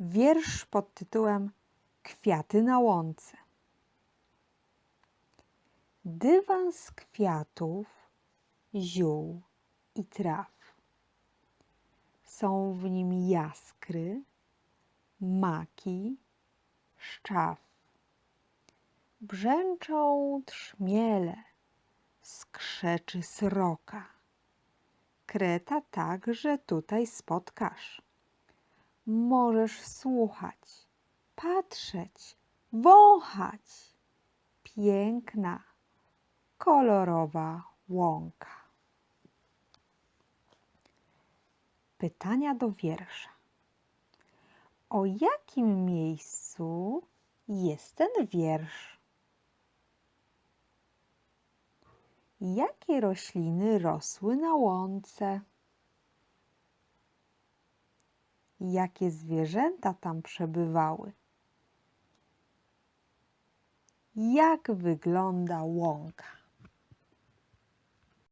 wiersz pod tytułem Kwiaty na łące. Dywan z kwiatów, ziół i traw. Są w nim jaskry, maki, szczaw. Brzęczą trzmiele, skrzeczy sroka. Kreta także tutaj spotkasz. Możesz słuchać, patrzeć, wąchać. Piękna, kolorowa łąka. Pytania do wiersza. O jakim miejscu jest ten wiersz? Jakie rośliny rosły na łące? Jakie zwierzęta tam przebywały? Jak wygląda łąka?